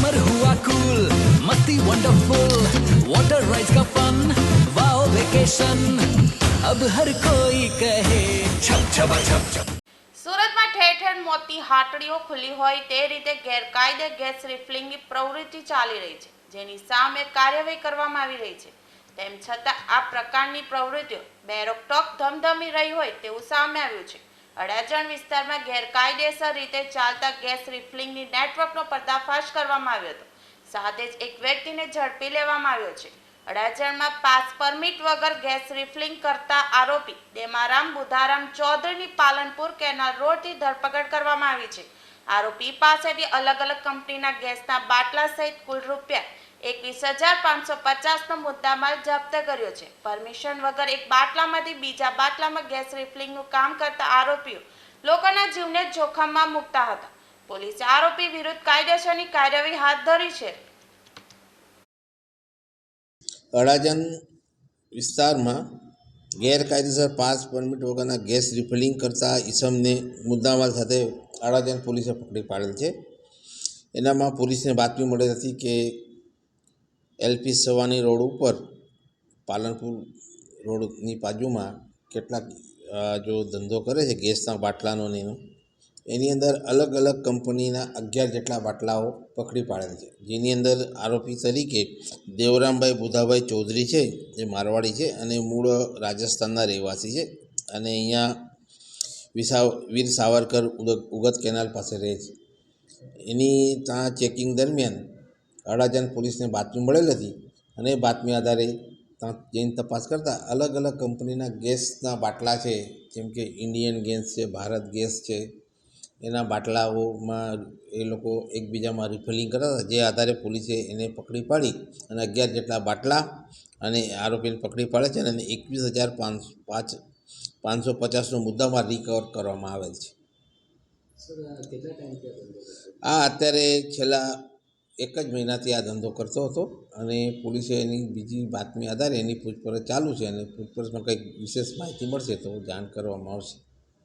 Summer हुआ cool मस्ती wonderful water rides का फन वाओ वेकेशन अब हर कोई कहे छप छपा छप छप સુરતમાં ઠેર ઠેર મોતી હાટડીઓ ખુલ્લી હોય તે રીતે ગેરકાયદે ગેસ રિફિલિંગની પ્રવૃત્તિ ચાલી રહી છે જેની સામે કાર્યવાહી કરવામાં આવી રહી છે તેમ છતાં આ પ્રકારની પ્રવૃત્તિઓ બેરોકટોક ધમધમી રહી હોય તેવું સામે આવ્યું છે અડાજણ વિસ્તારમાં ગેરકાયદેસર રીતે ચાલતા ગેસ રિફિલિંગની નેટવર્કનો પર્દાફાશ કરવામાં આવ્યો હતો. સાથે જ એક વ્યક્તિને ઝડપી લેવામાં આવ્યો છે. અડાજણમાં પાસ પરમિટ વગર ગેસ રિફિલિંગ કરતા આરોપી દેમારામ બુધારામ ચૌધરીની પાલનપુર કેનાલ રોડથી ધરપકડ કરવામાં આવી છે. આરોપી પાસેથી અલગ અલગ કંપનીના ગેસના બાટલા સહિત કુલ રૂપિયા એકવીસ હજાર પાંચસો પચાસનો મુદ્દામાલ જપ્ત કર્યો છે. પરમિશન વગર એક બાટલામાંથી બીજા બાટલામાં ગેસ રિફિલિંગનું કામ કરતા આરોપીઓ લોકોના જીવને જોખમમાં મૂકતા હતા. પોલીસે આરોપી વિરુદ્ધ કાયદેસરની કાર્યવાહી હાથ ધરી છે. અડાજણ વિસ્તારમાં ગેરકાયદેસર પાસ પરમિટ વગરના ગેસ રિફિલિંગ કરતા ઈસમને મુદ્દામાલ સાથે અડાજણ પોલીસે પકડી પાડેલ છે. એનામાં પોલીસને બાતમી મળેલ હતી કે એલપી સવાની રોડ ઉપર, પાલનપુર રોડની બાજુમાં કેટલાક જો ધંધો કરે છે, ગેસના બાટલાનો ને એનો, એની અંદર અલગ અલગ કંપનીના અગિયાર જેટલા બાટલાઓ પકડી પાડેલ છે. જેની અંદર આરોપી તરીકે દેવરામભાઈ બુધાભાઈ ચૌધરી છે, જે મારવાડી છે અને મૂળ રાજસ્થાનના રહેવાસી છે અને અહીંયા વિસા વીર સાવરકર ઉગત કેનાલ પાસે રહે છે. એની ત્યાં ચેકિંગ દરમિયાન અડાજણ પોલીસને બાતમી મળેલ હતી અને એ બાતમી આધારે ત્યાં જઈને તપાસ કરતાં અલગ અલગ કંપનીના ગેસના બાટલા છે જેમ કે ઇન્ડિયન ગેસ છે ભારત ગેસ છે એના બાટલાઓમાં એ લોકો એકબીજામાં રિફિલિંગ કરતા હતા જે આધારે પોલીસે એને પકડી પાડી અને અગિયાર જેટલા બાટલા અને આરોપીને પકડી પાડે છે અને એકવીસ હજાર પાંચ પાંચ પાંચસો પચાસનો મુદ્દામાં રિકવર કરવામાં આવેલ છે. આ અત્યારે છેલ્લા એક જ મહિનાથી આ ધંધો કરતો હતો અને પોલીસે એની બીજી બાતમી આધારે એની પૂછપરછ ચાલુ છે અને પૂછપરછમાં કંઈક વિશેષ માહિતી મળશે તો જાણ કરવામાં આવશે.